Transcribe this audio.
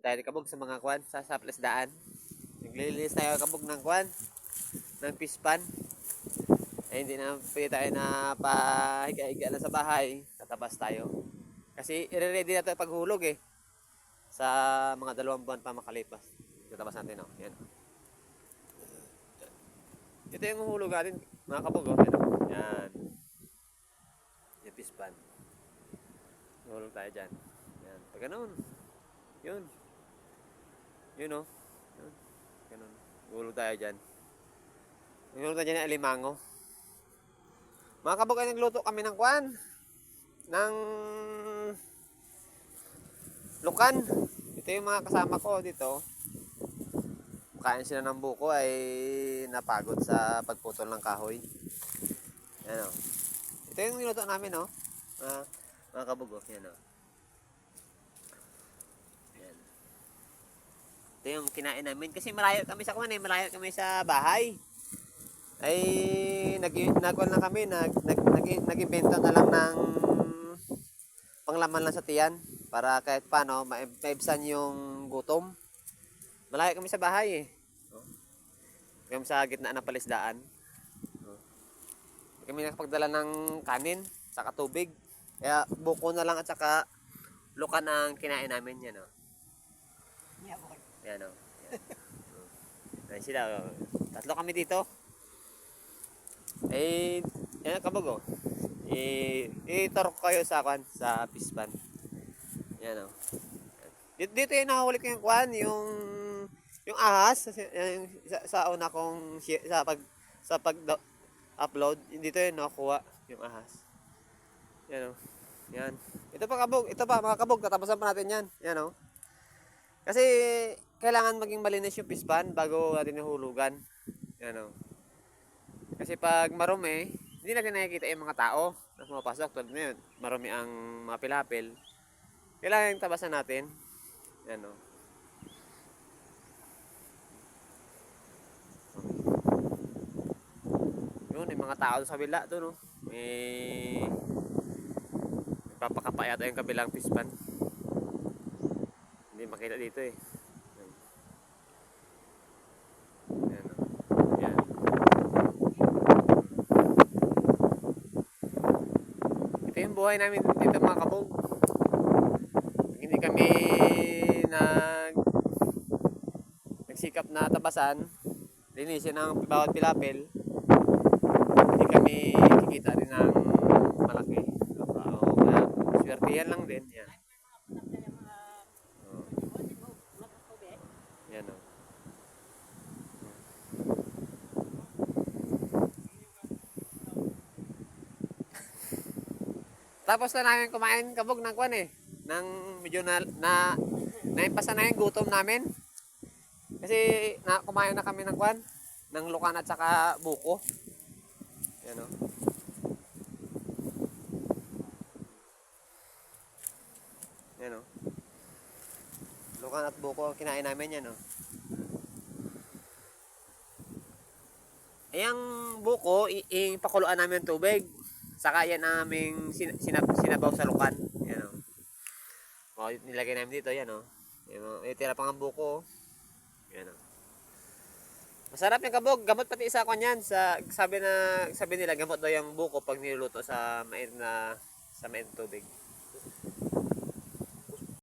Dahil kabog sa mga kwan sa sa plasdaan. Naglilinis tayo kabog ng kwan ng pispan. Ay hindi na pwede tayo na pahiga-higa na sa bahay. Tatabas tayo. Kasi i-ready na tayo paghulog eh. Sa mga dalawang buwan pa makalipas. Tatabas natin oh. Yan. Ito yung hulog natin, mga kabog oh. Yan. oh. Yan. Yung pispan. Hulog tayo dyan. Yan. Pag ganun. Yun. Yun oh. Yun. Ganun. Hulog tayo dyan. Hulog tayo dyan ng alimango. Mga kabog ay nagluto kami ng kwan. Ng lukan. Ito yung mga kasama ko dito. Kain sila ng buko ay napagod sa pagputol ng kahoy. Yan o. Ito yung niluto namin o. Mga, mga kabog o. Yan o. Ito yung kinain namin. Kasi malayo kami sa kuman eh. Malayo kami sa bahay. Ay nag nagwal na kami. Nag, nag, nag, nag-invento na lang ng panglaman lang sa tiyan. Para kahit paano ma- maibsan yung gutom. Malayo kami sa bahay eh. Kami sa gitna ng palisdaan. Kami nakapagdala ng kanin, saka tubig. Kaya buko na lang at saka lukan ang kinain namin yan oh. Yan oh. Yan. Oh. Yan sila oh. Tatlo kami dito. Eh, yan kabog oh. Eh, itarok kayo sa kwan, sa pispan. Yan oh. Dito, dito yung nahuli ko yung kwan, yung yung ahas sa, sa, sa una kong sa pag sa pag upload dito yung nakuha yung ahas. Yan oh. Yan. Ito pa kabog, ito pa mga kabog, tatapusan pa natin yan. Yan oh. Kasi kailangan maging malinis yung pispan bago natin nahulugan. Yan oh. Kasi pag marumi, hindi natin nakikita yung mga tao na pumapasok. Tulad ngayon, marumi ang mga pilapil. Kailangan yung tabasan natin. Yan o. Yun, may mga tao sa kabila doon, no? May... Nagpapakapa yata yung kabilang pispan. Hindi makita dito eh. Yan. Yan, o. Yan. Ito yung buhay namin dito mga kabog. Hindi kami nag nagsikap na tabasan, linisin ang bawat pilapil, hindi kami kikita rin ng malaki. So, oh, kaya, swertihan lang din. Yan. Oh. Yan oh. o. Tapos na namin kumain kabog ng kwan eh. Nang medyo na, na naimpasan na yung gutom namin. Kasi na, kumain na kami ng kwan. Ng lukan at saka buko. Yan o. Yan o. Lukan at buko ang kinain namin yan o. Eh, ang buko, i- ipakuluan namin tubig. Saka yan aming sin- sinab- sinabaw sa lukan. Yan o. O, nilagay namin dito, yan o. Yan o. May tira pang ang buko. o. Yan o. Masarap yung kabog. Gamot pati isa ko niyan. Sa, sabi na sabi nila gamot daw yung buko pag niluluto sa mainit na sa mainit tubig.